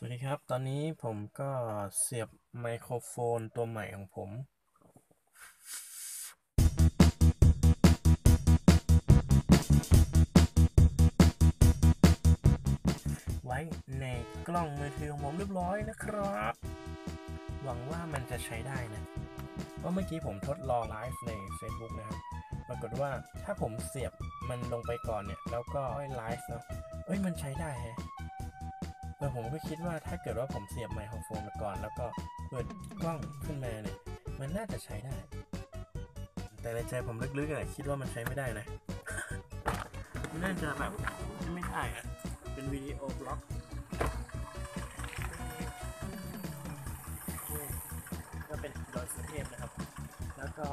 สวัสดีครับ ตอนนี้ผมก็เสียบไมโครโฟนตัวใหม่ของผม ไว้ในกล้องมือถือของผมเรียบร้อยนะครับ หวังว่ามันจะใช้ได้นะ เพราะเมื่อกี้ผมทดลองไลฟ์ใน Facebook นะครับปรากฏว่าถ้าผมเสียบมันลงไปก่อนเนี่ย แล้วก็ไลฟ์เนาะเอ้ยมันใช้ได้แฮะ แต่ผมก็คิดว่าถ้าเกิดว่าผมเสียบไมโครโฟนมาก่อน แล้วก็เปิดกล้องขึ้นมาเนี่ยมันน่าจะใช้ได้ แต่ในใจผมลึกๆอะคิดว่ามันใช้ไม่ได้นะมันน่าจะแบบไม่ได้อะเป็นวิดีโอบล็อกก็เป็นโดยสุเทพนะครับ แล้วก็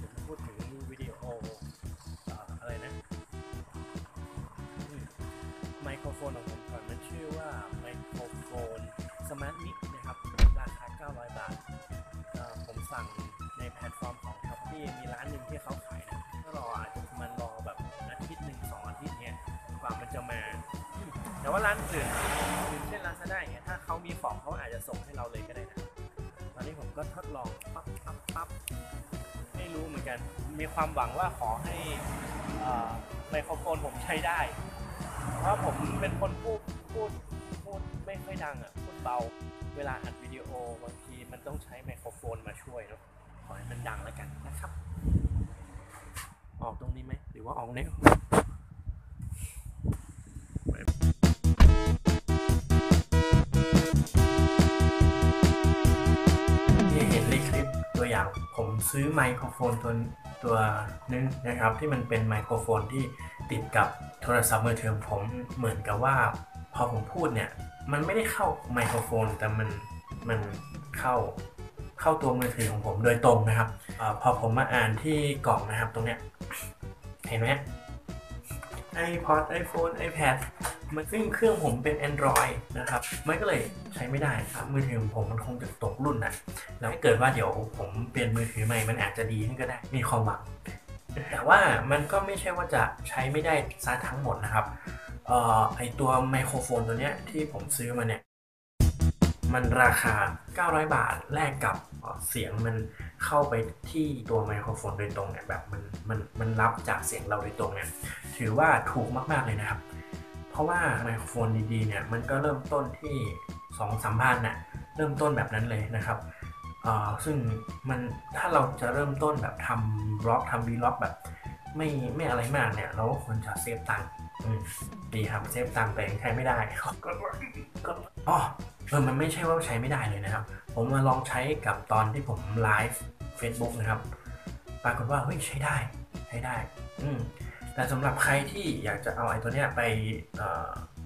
ผมพูดถึงวิดีโอเอ่ออะไรนะไมโครโฟนของผม 900 บาทผมสั่งในแพลตฟอร์มของทับที่มีร้านหนึ่งที่เขาขายนะก็รออาจจะมันรอแบบอาทิตย์หนึ่งสองอาทิตย์เนี่ยกว่ามันจะมา แต่ว่าร้านอื่นอื่นเช่นร้านซาด้าอย่างเงี้ยถ้าเขามีของเขาอาจจะส่งให้เราเลยก็ได้นะตอนนี้ผมก็ทดลองปั๊บปั๊บปั๊บไม่รู้เหมือนกัน มีความหวังว่าขอให้ไมโครโฟนผมใช้ได้ เพราะผมเป็นคนพูดพูดพูดไม่ค่อยดังอะ เบาเวลาอัดวิดีโอบางทีมันต้องใช้ไมโครโฟนมาช่วยเนาะขอให้มันดังแล้วกันนะครับ ออกตรงนี้ไหมหรือว่าออกเนี่ยที่เห็นในคลิปตัวอย่างผมซื้อไมโครโฟนตัวตัวนึงนะครับ ที่มันเป็นไมโครโฟนที่ติดกับโทรศัพท์มือถือผมเหมือนกับว่า พอผมพูดเนี่ย มันไม่ได้เข้าไมโครโฟน แต่มันมันเข้าเข้าตัวมือถือของผมโดยตรงนะครับอาพอผมมาอ่านที่กล่องนะครับตรงเนี้ยเห็นไหม iPod iPhone iPad มันซึ่งเครื่องผมเป็น Android นะครับ มันก็เลยใช้ไม่ได้ครับ มือถือของผมมันคงจะตกรุ่นนะแล้วถ้าเกิดว่าเดี๋ยวผมเปลี่ยนมือถือใหม่ มันอาจจะดีขึ้นก็ได้ มีความหวัง แต่ว่ามันก็ไม่ใช่ว่าจะใช้ไม่ได้ซะทั้งหมดนะครับ เอ่อไอตัวไมโครโฟนตัวเนี้ยที่ผมซื้อมาเนี่ย มันราคา 900 บาทแลกกับเสียงมันเข้าไปที่ตัวไมโครโฟนโดยตรงเนี่ยแบบมันมันมันรับจากเสียงเราโดยตรงเนี่ยถือว่าถูกมาก ๆ เลยนะครับ เพราะว่าไมโครโฟนดีๆเนี่ยมันก็เริ่มต้นที่2 3พันน่ะเริ่มต้นแบบนั้นเลยนะครับเออซึ่งมันถ้าเราจะเริ่มต้นแบบทำบล็อกทำวีล็อกแบบไม่ไม่อะไรมากเนี่ย เราก็ควรจะเซฟตังค์ ดีครับเซฟตังแต่งใช้ไม่ได้ก็ก็อ๋อเออมันไม่ใช่ว่าใช้ไม่ได้เลยนะครับ ผมมาลองใช้กับตอนที่ผมไลฟ์ Facebook นะครับ ปรากฏว่าเฮ้ยใช้ได้ใช้ได้ อืมแต่สำหรับใครที่อยากจะเอาไอ้ตัวเนี้ยไป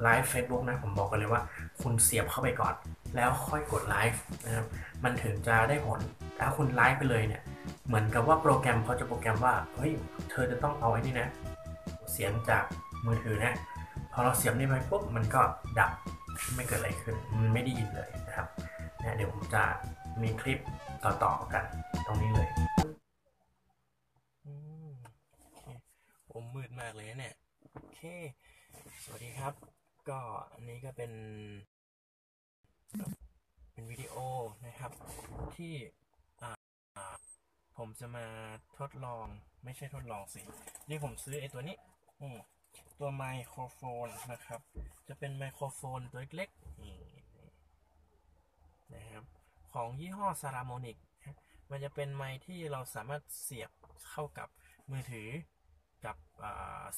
ไลฟ์ Facebook นะผมบอกกันเลยว่า คุณเสียบเข้าไปก่อน แล้วค่อยกดไลฟ์นะครับมันถึงจะได้ผลถ้าคุณไลฟ์ไปเลยเนี่ย เหมือนกับว่าโปรแกรมเขาจะโปรแกรมว่าเฮ้ยเธอจะต้องเอาไอ้นี่นะ เสียงจาก มือถือนะพอเราเสียบนี่ไปปุ๊บมันก็ดับไม่เกิดอะไรขึ้นมันไม่ได้ยินเลยนะครับนะเดี๋ยวผมจะมีคลิปต่อๆกันตรงนี้เลยผมมืดมากเลยนะเนี่ยโอเค สวัสดีครับ ก็อันนี้ก็เป็น เป็นวิดีโอนะครับ ที่อ่าผมจะมาทดลองไม่ใช่ทดลองสิ นี่ผมซื้อไอ้ตัวนี้อืม ตัวไมโครโฟนนะครับ จะเป็นไมโครโฟนตัวเล็กๆนี่นะครับ ของยี่ห้อซารามอนิกมันจะเป็นไมค์ที่เราสามารถเสียบเข้ากับมือถือกับ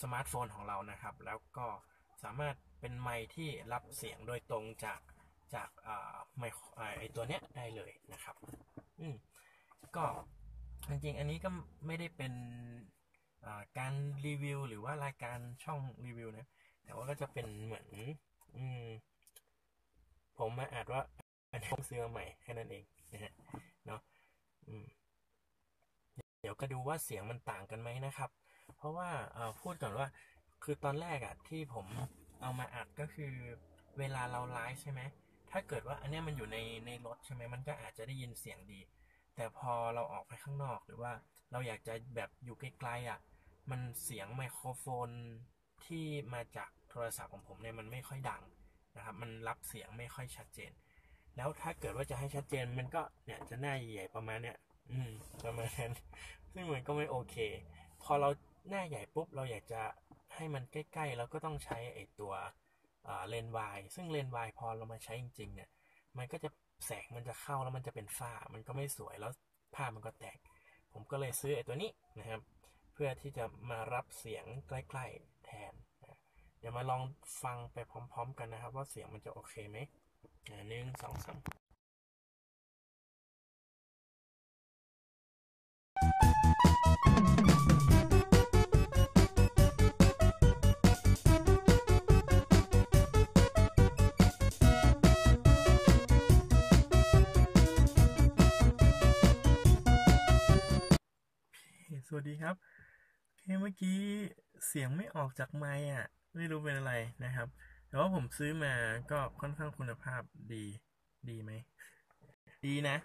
สมาร์ทโฟนของเรานะครับ แล้วก็สามารถเป็นไมค์ที่รับเสียงโดยตรงจากจากไมไอตัวเนี้ยได้เลยนะครับ อืมก็จริงๆ อันนี้ก็ไม่ได้เป็น การรีวิวหรือว่ารายการช่องรีวิวนะแต่ว่าก็จะเป็นเหมือน อืม ผมมาอาจว่าอันนี้ผมซื้อมาใหม่แค่นั้นเองนะฮะเนาะเดี๋ยวก็ดูว่าเสียงมันต่างกันไหมนะครับ เพราะว่าพูดก่อนว่า คือตอนแรกอะที่ผมเอามาอัดก็คือเวลาเราไลฟ์ใช่ไหมถ้าเกิดว่าอันนี้มันอยู่ในในรถใช่ไหมมันก็อาจจะได้ยินเสียงดี แต่พอเราออกไปข้างนอกหรือว่าเราอยากจะแบบอยู่ไกลๆอะ มันเสียงไมโครโฟนที่มาจากโทรศัพท์ของผมเนี่ยมันไม่ค่อยดังนะครับ มันรับเสียงไม่ค่อยชัดเจน แล้วถ้าเกิดว่าจะให้ชัดเจนมันก็เนี่ยจะหน้าใหญ่ประมาณเนี้ยอืมประมาณนั้นซึ่งมันก็ไม่โอเค พอเราหน้าใหญ่ปุ๊บเราอยากจะให้มันใกล้ๆเราก็ต้องใช้ไอตัวเลนส์วายซึ่งเลนส์วายพอเรามาใช้จริงๆเนี่ย มันก็จะแสงมันจะเข้าแล้วมันจะเป็นฝ้า มันก็ไม่สวยแล้วภาพมันก็แตก ผมก็เลยซื้อไอตัวนี้นะครับ เพื่อที่จะมารับเสียงใกล้ๆแทนเดี๋ยวมาลองฟังไปพร้อม ๆ กันนะครับ ว่าเสียงมันจะโอเคไหมหนึ่งสองสามสวัสดีครับ เมื่อกี้เสียงไม่ออกจากไมค์อะ ไม่รู้เป็นอะไรนะครับ แต่ว่าผมซื้อมาก็ค่อนข้างคุณภาพดี ดีไหม ดีนะ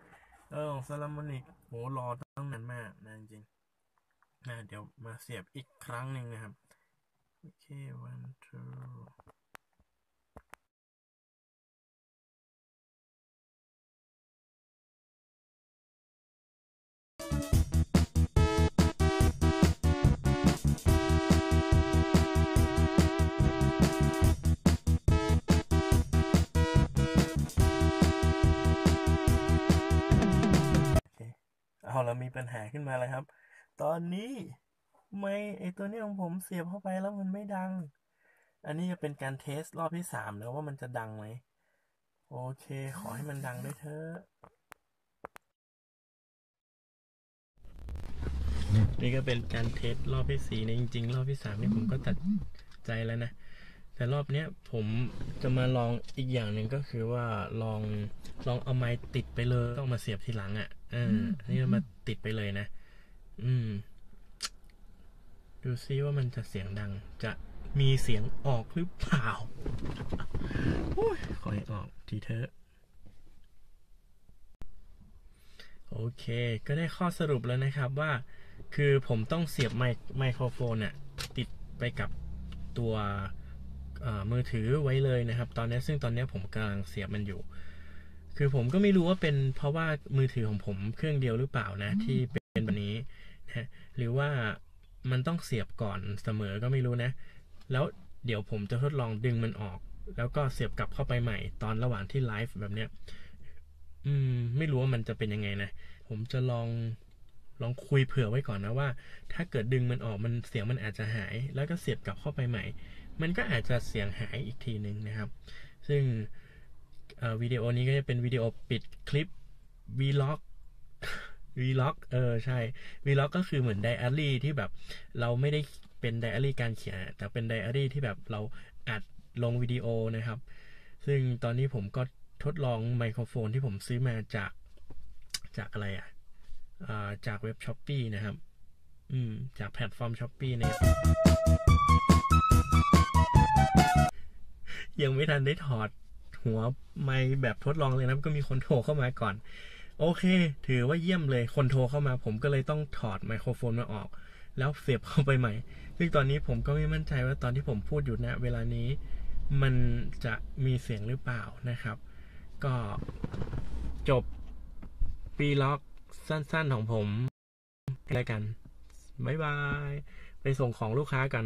เออซาลามอนิกโหรอตั้งนานมากนะจริงนะเดี๋ยวมาเสียบอีกครั้งหนึ่งนะครับ โอเค one two เอาเรามีปัญหาขึ้นมาแล้วครับ ตอนนี้ไม่ไอตัวนี้ของผมเสียบเข้าไปแล้วมันไม่ดัง อันนี้จะเป็นการเทสรอบที่สามแล้วว่ามันจะดังไหม โอเค ขอให้มันดังด้วยเถอะนี่ก็เป็นการเทสรอบที่สี่ในจริงๆ รอบที่สามนี่ผมก็ตัดใจแล้วนะแต่รอบเนี้ยผมจะมาลองอีกอย่างหนึ่งก็คือว่าลองลองเอาไม้ติดไปเลย ต้องมาเสียบทีหลังอะ่ะ อออันนี้เรามาติดไปเลยนะ อืม ดูซิว่ามันจะเสียงดัง จะมีเสียงออกหรือเปล่าโอ้ยขอให้ออกทีเถอะโอเค ก็ได้ข้อสรุปแล้วนะครับว่า คือผมต้องเสียบไมไมโครโฟนเนี่ยติดไปกับตัวมือถือไว้เลยนะครับ ตอนนี้ซึ่งตอนนี้ผมกำลังเสียบมันอยู่ คือผมก็ไม่รู้ว่าเป็นเพราะว่ามือถือของผมเครื่องเดียวหรือเปล่านะ ที่เป็นแบบนี้นะหรือว่ามันต้องเสียบก่อนเสมอก็ไม่รู้นะ แล้วเดี๋ยวผมจะทดลองดึงมันออก แล้วก็เสียบกลับเข้าไปใหม่ ตอนระหว่างที่ไลฟ์แบบเนี้ยอืม ไม่รู้ว่ามันจะเป็นยังไงนะ ผมจะลองลองคุยเผื่อไว้ก่อนนะว่า ถ้าเกิดดึงมันออกมันเสียงมันอาจจะหาย แล้วก็เสียบกลับเข้าไปใหม่ มันก็อาจจะเสียงหายอีกทีหนึ่งนะครับ ซึ่ง วิดีโอนี้ก็จะเป็นวิดีโอปิดคลิป vlog vlog เออใช่ vlog ก็คือเหมือนไดอารี่ที่แบบเราไม่ได้เป็นไดอารี่การเขียน แต่เป็นไดอารี่ที่แบบเราอัดลงวิดีโอนะครับ ซึ่งตอนนี้ผมก็ทดลองไมโครโฟนที่ผมซื้อมาจากจากอะไรอะจากเว็บช้อปปีนะครับ อืม จากแพลตฟอร์มช้อปปีเนี่ยยังไม่ทันได้ถอด หัวไม่แบบทดลองเลยนะก็มีคนโทรเข้ามาก่อน โอเค ถือว่าเยี่ยมเลยคนโทรเข้ามา ผมก็เลยต้องถอดไมโครโฟนมาออก แล้วเสียบเข้าไปใหม่ ซึ่งตอนนี้ผมก็ไม่มั่นใจว่าตอนที่ผมพูดอยู่นะ เวลานี้มันจะมีเสียงหรือเปล่านะครับ ก็จบปีล็อกสั้นๆของผมแล้วกันบ๊ายบาย ไปส่งของลูกค้ากัน